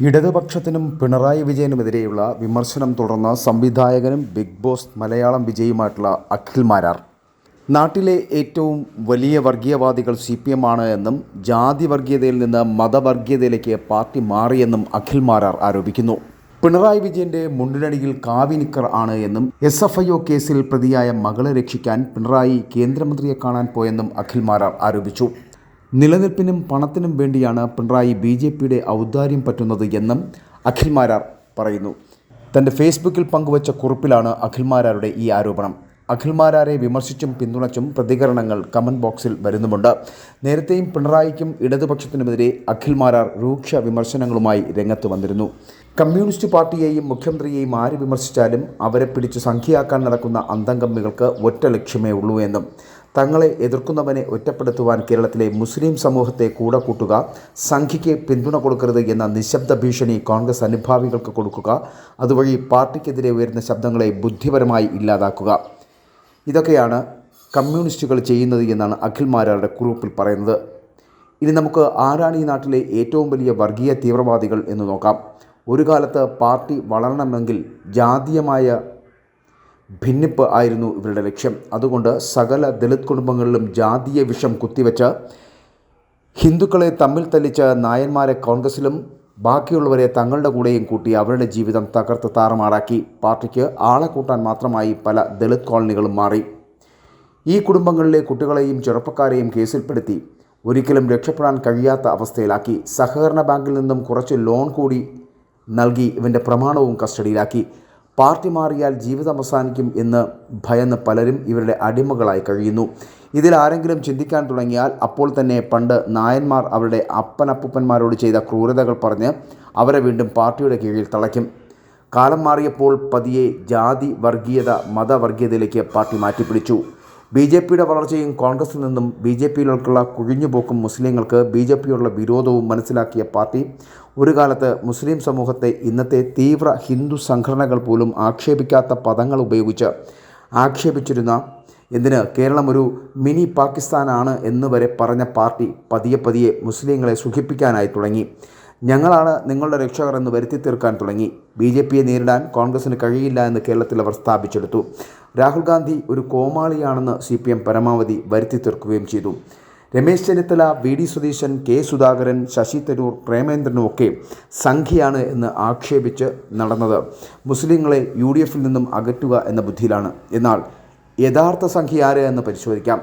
ഇടതുപക്ഷത്തിനും പിണറായി വിജയനുമെതിരെയുള്ള വിമർശനം തുടർന്ന സംവിധായകനും ബിഗ് ബോസ് മലയാളം വിജയിയുമായിട്ടുള്ള അഖിൽ മാരാർ. നാട്ടിലെ ഏറ്റവും വലിയ വർഗീയവാദികൾ സി പി എം ആണ് എന്നും ജാതി വർഗീയതയിൽ നിന്ന് മതവർഗീയതയിലേക്ക് പാർട്ടി മാറിയെന്നും അഖിൽ മാരാർ ആരോപിക്കുന്നു. പിണറായി വിജയന്റെ മുണ്ടിനടിയിൽ കാവിനിക്കർ ആണ് എന്നും എസ് എഫ് ഐ ഒ കേസിൽ പ്രതിയായ മകളെ രക്ഷിക്കാൻ പിണറായി കേന്ദ്രമന്ത്രിയെ കാണാൻ പോയെന്നും അഖിൽ മാരാർ ആരോപിച്ചു. നിലനിൽപ്പിനും പണത്തിനും വേണ്ടിയാണ് പിണറായി ബി ജെ പിയുടെ ഔദാര്യം പറ്റുന്നത് എന്നും അഖിൽമാരാർ പറയുന്നു. തന്റെ ഫേസ്ബുക്കിൽ പങ്കുവച്ച കുറിപ്പിലാണ് അഖിൽമാരാരുടെ ഈ ആരോപണം. അഖിൽമാരാരെ വിമർശിച്ചും പിന്തുണച്ചും പ്രതികരണങ്ങൾ കമന്റ് ബോക്സിൽ വരുന്നുമുണ്ട്. നേരത്തെയും പിണറായിക്കും ഇടതുപക്ഷത്തിനുമെതിരെ അഖിൽ മാരാർ രൂക്ഷ വിമർശനങ്ങളുമായി രംഗത്ത് വന്നിരുന്നു. കമ്മ്യൂണിസ്റ്റ് പാർട്ടിയെയും മുഖ്യമന്ത്രിയെയും ആര് വിമർശിച്ചാലും അവരെ പിടിച്ച് സംഖ്യയാക്കാൻ നടക്കുന്ന അന്തംഗമ്മികൾക്ക് ഒറ്റ ലക്ഷ്യമേ ഉള്ളൂ എന്നും തങ്ങളെ എതിർക്കുന്നവനെ ഒറ്റപ്പെടുത്തുവാൻ കേരളത്തിലെ മുസ്ലിം സമൂഹത്തെ കൂടെ കൂട്ടുക സംഖ്യയ്ക്ക് പിന്തുണ കൊടുക്കരുത് എന്ന നിശബ്ദ ഭീഷണി കോൺഗ്രസ് അനുഭാവികൾക്ക് കൊടുക്കുക അതുവഴി പാർട്ടിക്കെതിരെ ഉയരുന്ന ശബ്ദങ്ങളെ ബുദ്ധിപരമായി ഇല്ലാതാക്കുക. ഇതൊക്കെയാണ് കമ്മ്യൂണിസ്റ്റുകൾ ചെയ്യുന്നത് എന്നാണ് അഖിൽ മാരാരുടെ കുറിപ്പിൽ പറയുന്നത്. ഇനി നമുക്ക് ആരാണ് ഈ നാട്ടിലെ ഏറ്റവും വലിയ വർഗീയ തീവ്രവാദികൾ എന്ന് നോക്കാം. ഒരു കാലത്ത് പാർട്ടി വളരണമെങ്കിൽ ജാതീയമായ ഭിന്നിപ്പ് ആയിരുന്നു ഇവരുടെ ലക്ഷ്യം. അതുകൊണ്ട് സകല ദളിത് കുടുംബങ്ങളിലും ജാതീയ വിഷം കുത്തിവെച്ച് ഹിന്ദുക്കളെ തമ്മിൽ തല്ലിച്ച നായന്മാരെ കോൺഗ്രസിലും ബാക്കിയുള്ളവരെ തങ്ങളുടെ കൂടെയും കൂട്ടി അവരുടെ ജീവിതം തകർത്ത് താറുമാറാക്കി പാർട്ടിക്ക് ആളെ കൂട്ടാൻ മാത്രമായി പല ദളിത് കോളനികളും മാറി. ഈ കുടുംബങ്ങളിലെ കുട്ടികളെയും ചെറുപ്പക്കാരെയും കേസിൽപ്പെടുത്തി ഒരിക്കലും രക്ഷപ്പെടാൻ കഴിയാത്ത അവസ്ഥയിലാക്കി. സഹകരണ ബാങ്കിൽ നിന്നും കുറച്ച് ലോൺ കൂടി നൽകി ഇവന്റെ പ്രമാണവും കസ്റ്റഡിയിലാക്കി. പാർട്ടി മാറിയാൽ ജീവിതം അവസാനിക്കും എന്ന് ഭയന്ന് പലരും ഇവരുടെ അടിമകളായി കഴിയുന്നു. ഇതിൽ ആരെങ്കിലും ചിന്തിക്കാൻ തുടങ്ങിയാൽ അപ്പോൾ തന്നെ പണ്ട് നായന്മാർ അവരുടെ അപ്പനപ്പൂപ്പന്മാരോട് ചെയ്ത ക്രൂരതകൾ പറഞ്ഞ് അവരെ വീണ്ടും പാർട്ടിയുടെ കീഴിൽ തളയ്ക്കും. കാലം മാറിയപ്പോൾ പതിയെ ജാതി വർഗീയത മതവർഗീയതയിലേക്ക് പാർട്ടി മാറ്റിപ്പിടിച്ചു. ബി ജെ പിയുടെ വളർച്ചയും കോൺഗ്രസിൽ നിന്നും ബി ജെ പിയിലേക്കുള്ള കുഴിഞ്ഞുപോക്കും മുസ്ലിങ്ങൾക്ക് ബി ജെ പിയോടുള്ള വിരോധവും മനസ്സിലാക്കിയ പാർട്ടി ഒരു കാലത്ത് മുസ്ലിം സമൂഹത്തെ ഇന്നത്തെ തീവ്ര ഹിന്ദു സംഘടനകൾ പോലും ആക്ഷേപിക്കാത്ത പദങ്ങൾ ഉപയോഗിച്ച് ആക്ഷേപിച്ചിരുന്ന എന്തിന് കേരളം ഒരു മിനി പാകിസ്ഥാനാണ് എന്ന് വരെ പറഞ്ഞ പാർട്ടി പതിയെ പതിയെ മുസ്ലിങ്ങളെ സുഖിപ്പിക്കാനായി തുടങ്ങി. ഞങ്ങളാണ് നിങ്ങളുടെ രക്ഷകർ എന്ന് വരുത്തി തീർക്കാൻ തുടങ്ങി. ബി ജെ പിയെ നേരിടാൻ കോൺഗ്രസിന് കഴിയില്ല എന്ന് കേരളത്തിൽ അവർ സ്ഥാപിച്ചെടുത്തു. രാഹുൽ ഗാന്ധി ഒരു കോമാളിയാണെന്ന് സി പി എം പരമാവധി വരുത്തി തീർക്കുകയും ചെയ്തു. Ramesh Chennithala V D Satheesan K Sudhakaran Shashi Tharoor പ്രേമേന്ദ്രനും ഒക്കെ സംഖ്യയാണ് എന്ന് ആക്ഷേപിച്ച് നടന്നത്. മുസ്ലിങ്ങളെ യു ഡി എഫിൽ നിന്നും അകറ്റുക എന്ന ബുദ്ധിയിലാണ്. എന്നാൽ യഥാർത്ഥ സംഖ്യ ആര് എന്ന് പരിശോധിക്കാം.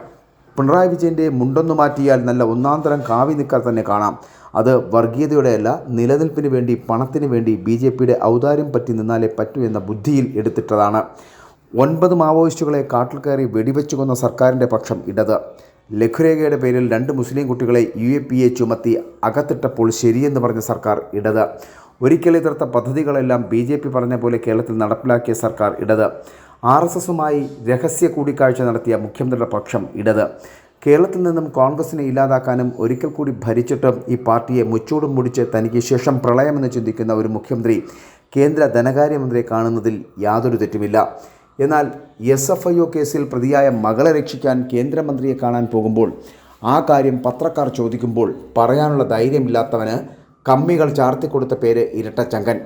പിണറായി വിജയന്റെ മുണ്ടൊന്നു മാറ്റിയാൽ നല്ല ഒന്നാന്തരം കാവി നിൽക്കാൻ തന്നെ കാണാം. അത് വർഗീയതയുടെയല്ല നിലനിൽപ്പിന് വേണ്ടി പണത്തിന് വേണ്ടി ബി ജെ പിയുടെ ഔദാര്യം പറ്റി നിന്നാലേ പറ്റൂ എന്ന ബുദ്ധിയിൽ എടുത്തിട്ടതാണ്. ഒൻപത് മാവോയിസ്റ്റുകളെ കാട്ടിൽ കയറി വെടിവെച്ചു കൊന്ന സർക്കാരിന്റെ പക്ഷം ഇടത്. ലഘുരേഖയുടെ പേരിൽ രണ്ട് മുസ്ലിം കുട്ടികളെ യു എ പി എ ചുമത്തി അകത്തിട്ടപ്പോൾ ശരിയെന്ന് പറഞ്ഞ സർക്കാർ ഇടത്. ഒരിക്കൽ എതിർത്ത പദ്ധതികളെല്ലാം ബി ജെ പി പറഞ്ഞ പോലെ കേരളത്തിൽ നടപ്പിലാക്കിയ സർക്കാർ ഇടത്. ആർ എസ് എസുമായി രഹസ്യ കൂടിക്കാഴ്ച നടത്തിയ മുഖ്യമന്ത്രിയുടെ പക്ഷം ഇടത്. കേരളത്തിൽ നിന്നും കോൺഗ്രസിനെ ഇല്ലാതാക്കാനും ഒരിക്കൽ കൂടി ഭരിച്ചിട്ടും ഈ പാർട്ടിയെ മുച്ചൂടും മുടിച്ച് തനിക്ക് ശേഷം പ്രളയമെന്ന് ചിന്തിക്കുന്ന ഒരു മുഖ്യമന്ത്രി കേന്ദ്ര ധനകാര്യമന്ത്രിയെ കാണുന്നതിൽ യാതൊരു തെറ്റുമില്ല. എന്നാൽ എസ് എഫ് ഐ ഒ കേസിൽ പ്രതിയായ മകളെ രക്ഷിക്കാൻ കേന്ദ്രമന്ത്രിയെ കാണാൻ പോകുമ്പോൾ ആ കാര്യം പത്രക്കാർ ചോദിക്കുമ്പോൾ പറയാനുള്ള ധൈര്യമില്ലാത്തവന് കമ്മികൾ ചാർത്തിക്കൊടുത്ത പേര് ഇരട്ടച്ചങ്കൻ.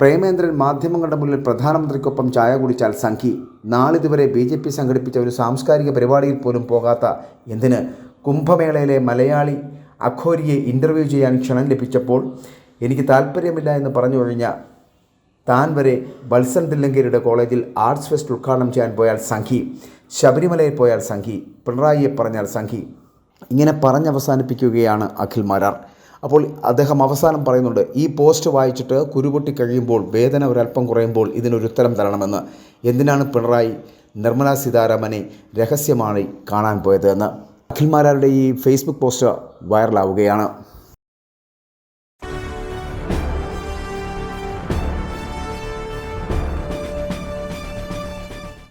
പ്രേമേന്ദ്രൻ മാധ്യമങ്ങളുടെ മുന്നിൽ പ്രധാനമന്ത്രിക്കൊപ്പം ചായ കുടിച്ചാൽ സംഘി. നാളിതുവരെ ബി ജെ പി സംഘടിപ്പിച്ച ഒരു സാംസ്കാരിക പരിപാടിയിൽ പോലും പോകാത്ത എന്തിന്? കുംഭമേളയിലെ മലയാളി അഖോരിയെ ഇന്റർവ്യൂ ചെയ്യാൻ ക്ഷണം ലഭിച്ചപ്പോൾ എനിക്ക് താല്പര്യമില്ല എന്ന് പറഞ്ഞു കഴിഞ്ഞ താൻ വരെ വത്സൻ തില്ലങ്കേരിയുടെ കോളേജിൽ ആർട്സ് ഫെസ്റ്റ് ഉദ്ഘാടനം ചെയ്യാൻ പോയാൽ സംഘി. ശബരിമലയിൽ പോയാൽ സംഘി. പിണറായിയെ പറഞ്ഞാൽ സംഘി. ഇങ്ങനെ പറഞ്ഞവസാനിപ്പിക്കുകയാണ് അഖിൽ മാരാർ അപ്പോൾ അദ്ദേഹം അവസാനം പറയുന്നുണ്ട് ഈ പോസ്റ്റ് വായിച്ചിട്ട് കുരുപൊട്ടി കഴിയുമ്പോൾ വേദന ഒരല്പം കുറയുമ്പോൾ ഇതിനൊരു ഉത്തരം തരണമെന്ന്. എന്തിനാണ് പിണറായി നിർമ്മലാ സീതാരാമനെ രഹസ്യമായി കാണാൻ പോയത് എന്ന്? അഖിൽമാരാരുടെ ഈ ഫേസ്ബുക്ക് പോസ്റ്റ് വൈറലാവുകയാണ്.